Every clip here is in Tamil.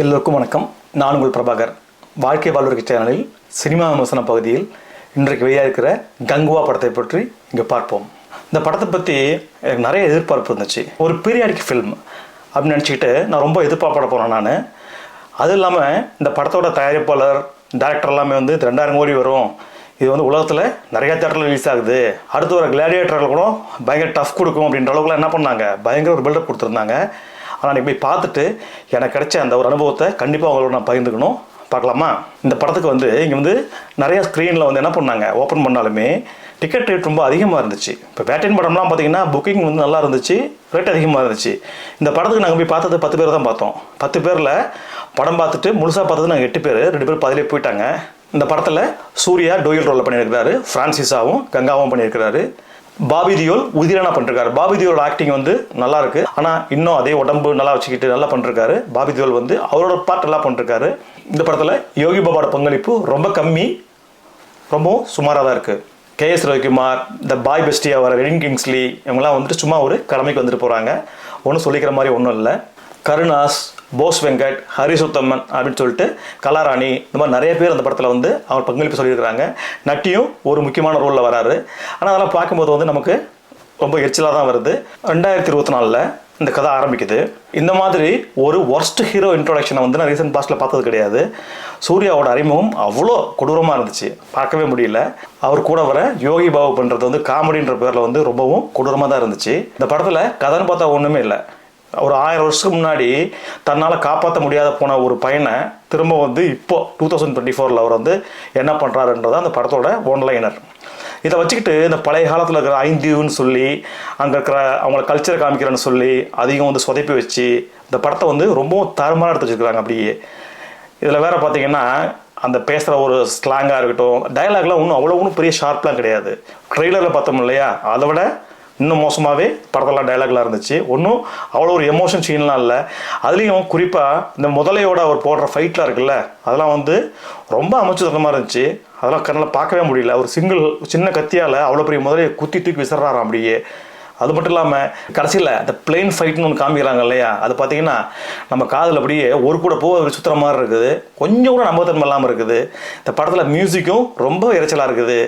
எல்லோருக்கும் வணக்கம். நான் உங்கள் பிரபாகர். வாழ்க்கை வாழ்வருக்கு சேனலில் சினிமா விமர்சன பகுதியில் இன்றைக்கு வெளியாக இருக்கிற கங்குவா படத்தை பற்றி இங்கே பார்ப்போம். இந்த படத்தை பற்றி எனக்கு நிறைய எதிர்பார்ப்பு இருந்துச்சு. ஒரு பீரியாடிக் ஃபில்ம் அப்படின்னு நினச்சிக்கிட்டு நான் ரொம்ப எதிர்பார்ப்பட போனேன் நான். அதுவும் இல்லாமல் இந்த படத்தோட தயாரிப்பாளர் டேரக்டர் எல்லாமே வந்து இது ரெண்டாயிரம் கோடி வரும். இது வந்து உலகத்தில் நிறைய தேட்டரில் ரிலீஸ் ஆகுது. அடுத்து வர கிளாடியேட்டரில் கூட பயங்கர டஃப் கொடுக்கும் அப்படின்ற அளவுக்குலாம் என்ன பண்ணாங்க? பயங்கர ஒரு பில்டப் கொடுத்துருந்தாங்க. ஆனால் நீங்கள் போய் பார்த்துட்டு எனக்கு கிடைச்ச அந்த ஒரு அனுபவத்தை கண்டிப்பாக உங்களோட நான் பகிர்ந்துக்கணும். பார்க்கலாமா? இந்த படத்துக்கு வந்து இங்கே வந்து நிறைய ஸ்க்ரீனில் வந்து என்ன பண்ணாங்க? ஓப்பன் பண்ணாலுமே டிக்கெட் ரேட் ரொம்ப அதிகமாக இருந்துச்சு. இப்போ வேட்டைன் படம்லாம் பார்த்தீங்கன்னா புக்கிங் வந்து நல்லா இருந்துச்சு. ரேட் அதிகமாக இருந்துச்சு. இந்த படத்துக்கு நாங்கள் போய் பார்த்தது பத்து பேர் தான் பார்த்தோம். பத்து பேரில் படம் பார்த்துட்டு முழுசாக பார்த்தது நாங்கள் எட்டு பேர். ரெண்டு பேர் பதிலே போயிட்டாங்க. இந்த படத்தில் சூர்யா டோயல் ரோலில் பண்ணியிருக்கிறாரு. ஃப்ரான்சிஸாவும் கங்காவும் பண்ணியிருக்கிறாரு. பாபி தியோல் உதிரானா பண்ணிருக்காரு. பாபி தியோல் ஆக்டிங் வந்து நல்லா இருக்கு. ஆனால் இன்னும் அதே உடம்பு நல்லா வச்சுக்கிட்டு நல்லா பண்ணிருக்காரு. பாபி தியோல் வந்து அவரோட பார்ட் நல்லா பண்ணிருக்காரு. இந்த படத்தில் யோகி பாபாவோட பங்களிப்பு ரொம்ப கம்மி ரொம்பவும் சுமாராக தான் இருக்குது கேஎஸ் ரவிக்குமார் இந்த பாய் பெஸ்டியா வர ரெடின் கிங்ஸ்லி இவங்கெல்லாம் வந்துட்டு சும்மா ஒரு கடமைக்கு வந்துட்டு போகிறாங்க ஒன்றும் சொல்லிக்கிற மாதிரி ஒன்றும் இல்லை. கருணாஸ் போஸ் வெங்கட் ஹரிசுத்தம்மன் அப்படின்னு சொல்லிட்டு கலாராணி இந்த மாதிரி நிறைய பேர் அந்த படத்தில் வந்து அவர் பங்களிப்பு சொல்லியிருக்கிறாங்க. நட்டியும் ஒரு முக்கியமான ரோலில் வராரு. ஆனால் அதெல்லாம் பார்க்கும்போது வந்து நமக்கு ரொம்ப எரிச்சலாக தான் வருது. ரெண்டாயிரத்தி இருபத்தி நாலில் இந்த கதை ஆரம்பிக்குது. இந்த மாதிரி ஒரு ஒர்ஸ்ட் ஹீரோ இன்ட்ரோடக்ஷனை வந்து நான் ரீசெண்ட் பாஸ்ட்டில் பார்த்தது கிடையாது. சூர்யாவோட அறிமுகம் அவ்வளோ கொடூரமாக இருந்துச்சு. பார்க்கவே முடியல. அவர் கூட வர யோகி பாபு பண்ணுறது வந்து காமெடின்ற பேரில் வந்து ரொம்பவும் கொடூரமாக தான் இருந்துச்சு. இந்த படத்தில் கதைன்னு பார்த்தா ஒன்றுமே இல்லை. ஒரு ஆயிரம் வருஷத்துக்கு முன்னாடி தன்னால் காப்பாற்ற முடியாத போன ஒரு பையனை திரும்ப வந்து இப்போ டூ தௌசண்ட் டுவெண்ட்டி ஃபோரில் அவர் வந்து என்ன பண்ணுறாருன்றது அந்த படத்தோட ஒன்லைனர் இதை வச்சுக்கிட்டு இந்த பழைய காலத்தில் இருக்கிற ஐந்தியூன்னு சொல்லி அங்கே இருக்கிற அவங்கள கல்ச்சரை காமிக்கிறேன்னு சொல்லி அதிகம் வந்து சொதைப்பி வச்சு இந்த படத்தை வந்து ரொம்பவும் தரமாக எடுத்து வச்சுருக்காங்க அப்படியே. இதில் வேறு பார்த்தீங்கன்னா அந்த பேசுகிற ஒரு ஸ்லாங்காக இருக்கட்டும் டயலாக்லாம் ஒன்றும் அவ்வளோ ஒன்றும் பெரிய ஷார்ப்லாம் கிடையாது. ட்ரெய்லரில் பார்த்தோம் இல்லையா? அதை விட இன்னும் மோசமாகவே படத்தெல்லாம் டைலாக்லாம் இருந்துச்சு. ஒன்றும் அவ்வளோ ஒரு எமோஷன் சீன்லாம் இல்லை. அதுலேயும் குறிப்பாக இந்த முதலையோட அவர் போடுற ஃபைட்லாம் இருக்குல்ல அதெல்லாம் வந்து ரொம்ப அமைச்சதமாக இருந்துச்சு. அதெல்லாம் கண்ணில் பார்க்கவே முடியல. ஒரு சிங்கிள் சின்ன கத்தியால் அவ்வளோ பெரிய முதலையை குத்தி தூக்கி விசிறாராம் அப்படியே. அது மட்டும் இல்லாமல் கடைசியில் அந்த பிளெயின் ஃபைட்னு ஒன்று காமிக்கிறாங்க இல்லையா? அது பார்த்தீங்கன்னா நம்ம காதில் அப்படியே ஒரு கூட போக ஒரு சுற்றுற மாதிரி இருக்குது. கொஞ்சம் கூட நம்பத்தன்மை இல்லாமல் இருக்குது. இந்த படத்தில் மியூசிக்கும் ரொம்ப இறைச்சலாக இருக்குது.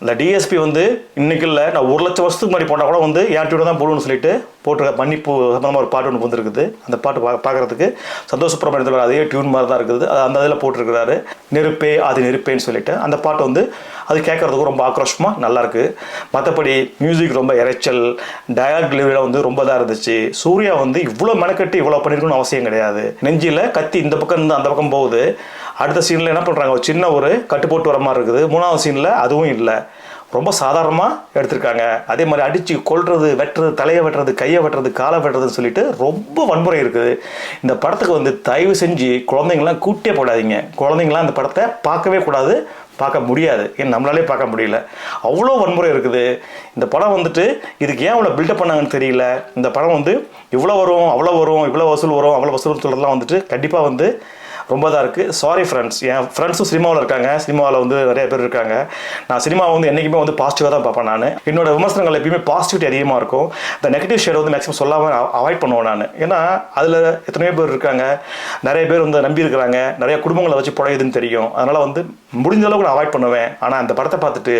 இந்த டிஎஸ்பி வந்து இன்னைக்கு இல்லை நான் ஒரு லட்சம் வருஷத்துக்கு முன்னாடி போட்டால் கூட வந்து என் தான் போடுன்னு சொல்லிட்டு போட்டிருக்க மன்னிப்பு சம்பந்தமாக ஒரு பாட்டு ஒன்று வந்துருக்குது. அந்த பாட்டு பா பார்க்குறதுக்கு சந்தோஷ சுப்பிரமணியத்தில் அதே டியூன் மாதிரி தான் இருக்குது. அது அந்த இதில் போட்டிருக்கிறாரு. நெருப்பே அது நெருப்பேன்னு சொல்லிட்டு அந்த பாட்டு வந்து அது கேட்குறதுக்கு ரொம்ப ஆக்ரோஷமாக நல்லாயிருக்கு மற்றபடி மியூசிக் ரொம்ப இறைச்சல் டயலாக் டெலிவரியில் வந்து ரொம்ப இதாக இருந்துச்சு. சூர்யா வந்து இவ்வளோ மெனக்கட்டு இவ்வளோ பண்ணியிருக்கணும்னு அவசியம் கிடையாது. நெஞ்சில் கத்தி இந்த பக்கம் இருந்து அந்த பக்கம் போகுது. அடுத்த சீனில் என்ன பண்ணுறாங்க ஒரு சின்ன ஒரு கட்டு போட்டு வர மாதிரி இருக்குது. மூணாவது சீனில் அதுவும் இல்லை. ரொம்ப சாதாரணமாக எடுத்திருக்காங்க. அதே மாதிரி அடித்து கொள்வது வெட்டுறது தலையை வெட்டுறது கையை வெட்டுறது காலை வெட்டுறதுன்னு சொல்லிட்டு ரொம்ப வன்முறை இருக்குது. இந்த படத்துக்கு வந்து தயவு செஞ்சு குழந்தைங்களாம் கூட்டே போடாதீங்க. குழந்தைங்களாம் அந்த படத்தை பார்க்கவே கூடாது பார்க்க முடியாது. ஏன் நம்மளாலே பார்க்க முடியல. அவ்வளோ வன்முறை இருக்குது. இந்த படம் வந்துட்டு இதுக்கு ஏன் அவ்வளோ பில்டப் பண்ணாங்கன்னு தெரியல. இந்த படம் வந்து இவ்வளோ வரும் அவ்வளோ வரும் இவ்வளோ வசூல் வரும் அவ்வளோ வசூல் சொல்கிறதுலாம் வந்துட்டு கண்டிப்பாக வந்து ரொம்ப தான் இருக்குது சாரி ஃப்ரெண்ட்ஸ் என் ஃப்ரெண்ட்ஸும் சினிமாவில் இருக்காங்க. சினிமாவில் வந்து நிறைய பேர் இருக்காங்க. நான் சினிமாவை வந்து என்றைக்குமே வந்து பாசிட்டிவாக தான் பார்ப்பேன் நான். என்னோட விமர்சனங்கள் எப்பயுமே பாசிட்டிவிட்டி அதிகமாக இருக்கும். இந்த நெகட்டிவ் ஷேட் வந்து மேக்ஸிமம் சொல்லாமல் அவாய்ட் பண்ணுவேன் நான். ஏன்னா அதில் எத்தனையோ பேர் இருக்காங்க. நிறைய பேர் வந்து நம்பி இருக்கிறாங்க. நிறைய குடும்பங்களை வச்சு புழையுதுன்னு தெரியும். அதனால் வந்து முடிஞ்ச அளவுக்கு நான் அவாய்ட் பண்ணுவேன். ஆனால் அந்த படத்தை பார்த்துட்டு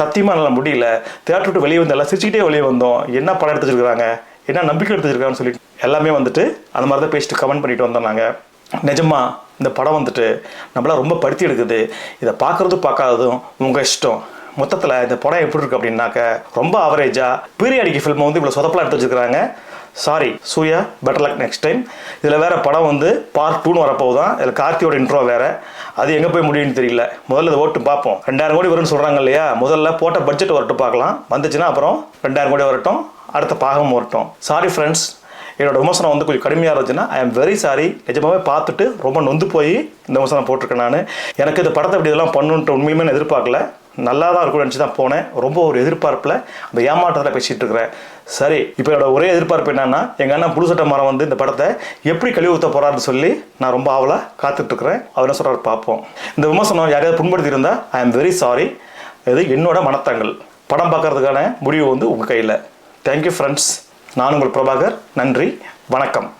சத்தியமாக நல்லா முடியல. தேட்டர் விட்டு வெளியே வந்து எல்லாம் சிரிச்சுக்கிட்டே வெளியே வந்தோம். என்ன படம் எடுத்துருக்காங்க என்ன நம்பிக்கை எடுத்துருக்காங்கன்னு சொல்லிட்டு எல்லாமே வந்துட்டு அந்த மாதிரி தான் பேசிட்டு கமெண்ட் பண்ணிட்டு வந்தோம் நாங்கள் நிஜமாக இந்த படம் வந்துட்டு நம்மளாம் ரொம்ப படுத்தி எடுக்குது. இதை பார்க்குறதும் பார்க்காததும் உங்கள் இஷ்டம். மொத்தத்தில் இந்த படம் எப்படி இருக்குது அப்படின்னாக்க ரொம்ப அவரேஜாக பீரியாடிக்கு ஃபில்மை வந்து இவ்வளோ சொதப்பலாம் எடுத்து வச்சுருக்காங்க sorry Surya better luck next time இதில் வேறு படம் வந்து பார்ட் டூன்னு வரப்போகுதான். இதில் கார்த்தியோட இன்ட்ரோ வேறு. அது எங்கே போய் முடியும்னு தெரியல. முதல்ல இதை ஓட்டு பார்ப்போம். ரெண்டாயிரம் கோடி வரும்னு சொல்கிறாங்க இல்லையா? முதல்ல போட்ட பட்ஜெட் வரட்டும் பார்க்கலாம். வந்துச்சுன்னா அப்புறம் ரெண்டாயிரம் கோடி வரட்டும். அடுத்த பாகம் வரட்டும். சாரி ஃப்ரெண்ட்ஸ் என்னோட விமர்சனம் வந்து கொஞ்சம் கடுமையாக இருந்துச்சுன்னா ஐ எம் வெரி சாரி நிஜமாகவே பார்த்துட்டு ரொம்ப நொந்து போய் இந்த விமர்சனம் போட்டிருக்கேன் நான். எனக்கு இந்த படத்தை இப்படி இதெல்லாம் பண்ணுன்ட்டு உண்மையுமே நான் எதிர்பார்க்கல. நல்லா தான் இருக்கும்னு நினச்சி தான் போனேன். ரொம்ப ஒரு எதிர்பார்ப்பில் அந்த ஏமாற்றத்தில் பேசிகிட்டு இருக்கிறேன். சரி இப்போ என்னோட ஒரே எதிர்பார்ப்பு என்னன்னா எங்கள் அண்ணன் புதுசட்ட மரம் வந்து இந்த படத்தை எப்படி கழிவு ஊற்ற போகிறாருன்னு சொல்லி நான் ரொம்ப ஆவலாக காத்துட்ருக்கிறேன் அவர் என்ன சொல்கிறார் பார்ப்போம். இந்த விமர்சனம் யாரையாவது புண்படுத்தி இருந்தால் ஐ எம் வெரி சாரி இது என்னோட மனத்தங்கள் படம் பார்க்கறதுக்கான முடிவு வந்து உங்கள் கையில். தேங்க்யூ ஃப்ரெண்ட்ஸ் நான் உங்கள் பிரபாகர். நன்றி. வணக்கம்.